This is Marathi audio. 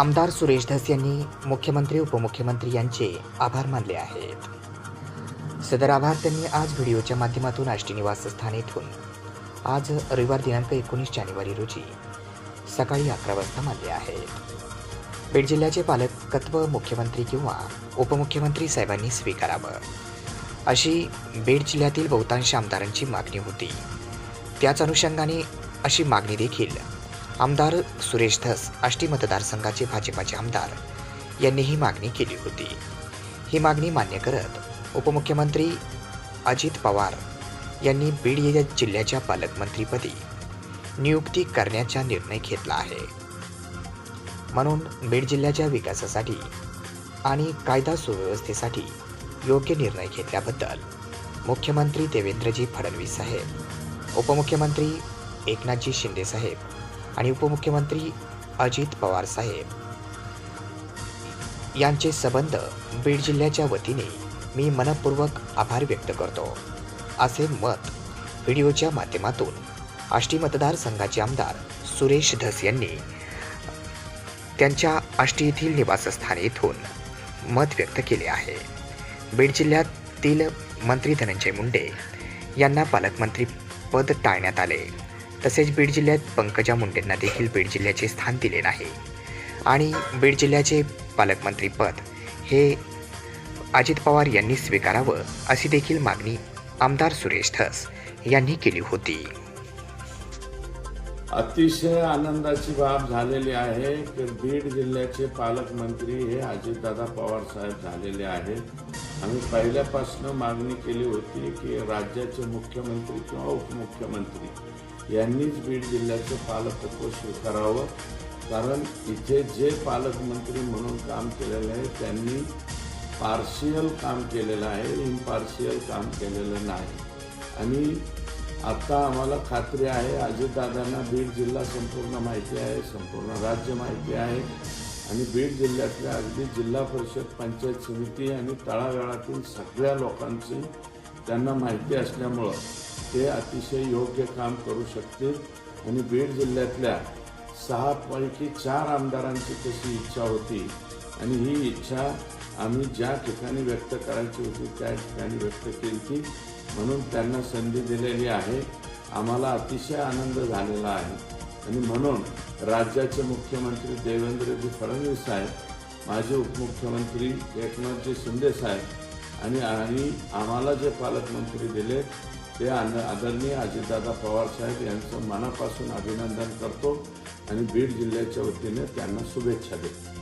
आमदार सुरेश धस यांनी मुख्यमंत्री उपमुख्यमंत्री यांचे आभार मानले आहेत. सदर आभार त्यांनी आज व्हिडिओच्या माध्यमातून आष्टी निवासस्थान येथून. आज रविवार दिनांक एकोणीस जानेवारी रोजी सकाळी अकरा वाजता मानले आहेत. बीड जिल्ह्याचे पालकत्व मुख्यमंत्री किंवा उपमुख्यमंत्री साहेबांनी स्वीकारावं. अशी बीड जिल्ह्यातील बहुतांश आमदारांची मागणी होती. त्याच अनुषंगाने अशी मागणी देखील आमदार सुरेश धस आष्टी मतदारसंघाचे भाजपाचे आमदार यांनी ही मागणी केली होती. ही मागणी मान्य करत उपमुख्यमंत्री अजित पवार यांनी बीड या जिल्ह्याच्या पालकमंत्रीपदी नियुक्ती करण्याचा निर्णय घेतला आहे. म्हणून बीड जिल्ह्याच्या विकासासाठी आणि कायदा सुव्यवस्थेसाठी योग्य निर्णय घेतल्याबद्दल मुख्यमंत्री देवेंद्रजी फडणवीस साहेब उपमुख्यमंत्री एकनाथजी शिंदे साहेब आणि उपमुख्यमंत्री अजित पवार साहेब. यांचे संबंध बीड जिल्ह्याच्या वतीने मी मनपूर्वक आभार व्यक्त करतो. असे मत व्हिडिओच्या माध्यमातून आष्टी मतदारसंघाचे आमदार सुरेश धस यांनी त्यांच्या आष्टी येथील निवासस्थान येथून मत व्यक्त केले आहे. बीड जिल्ह्यातील मंत्री धनंजय मुंडे यांना पालकमंत्री पद टाळण्यात आले. तसेच बीड जिल्ह्यात पंकजा मुंडेंना देखील बीड जिल्ह्याचे स्थान दिले नाही. आणि बीड जिल्ह्याचे पालकमंत्रीपद हे अजित पवार यांनी स्वीकारावं अशी देखील मागणी आमदार सुरेश धस यांनी केली होती. अतिशय आनंदाची बाब झालेली आहे की बीड जिल्ह्याचे पालकमंत्री हे अजितदादा पवार साहेब झालेले आहेत. आम्ही पहिल्यापासून मागणी केली होती की राज्याचे मुख्यमंत्री किंवा उपमुख्यमंत्री यांनीच बीड जिल्ह्याचे पालकत्व स्वीकारावं कारण इथे जे पालकमंत्री म्हणून काम केलेलं आहे त्यांनी पार्शियल काम केलेलं आहे इम्पार्शियल काम केलेलं नाही. आणि आता आम्हाला खात्री आहे अजितदादांना बीड जिल्हा संपूर्ण माहिती आहे संपूर्ण राज्य माहिती आहे. आणि बीड जिल्ह्यातल्या अगदी जिल्हा परिषद पंचायत समिती आणि तळागाळातील सगळ्या लोकांची त्यांना माहिती असल्यामुळं ते अतिशय योग्य काम करू शकतील. आणि बीड जिल्ह्यातल्या सहापैकी चार आमदारांची तशी इच्छा होती. आणि ही इच्छा आम्ही ज्या ठिकाणी व्यक्त करायची होती त्या ठिकाणी व्यक्त केली ती म्हणून त्यांना संधी दिलेली आहे. आम्हाला अतिशय आनंद झालेला आहे. आणि म्हणून राज्याचे मुख्यमंत्री देवेंद्रजी फडणवीस साहेब माझे उपमुख्यमंत्री एकनाथजी शिंदे साहेब आणि आणि आम्हाला जे पालकमंत्री दिले ते आन आदरणीय अजितदादा पवार साहेब यांचं मनापासून अभिनंदन करतो आणि बीड जिल्ह्याच्या वतीने त्यांना शुभेच्छा देतो.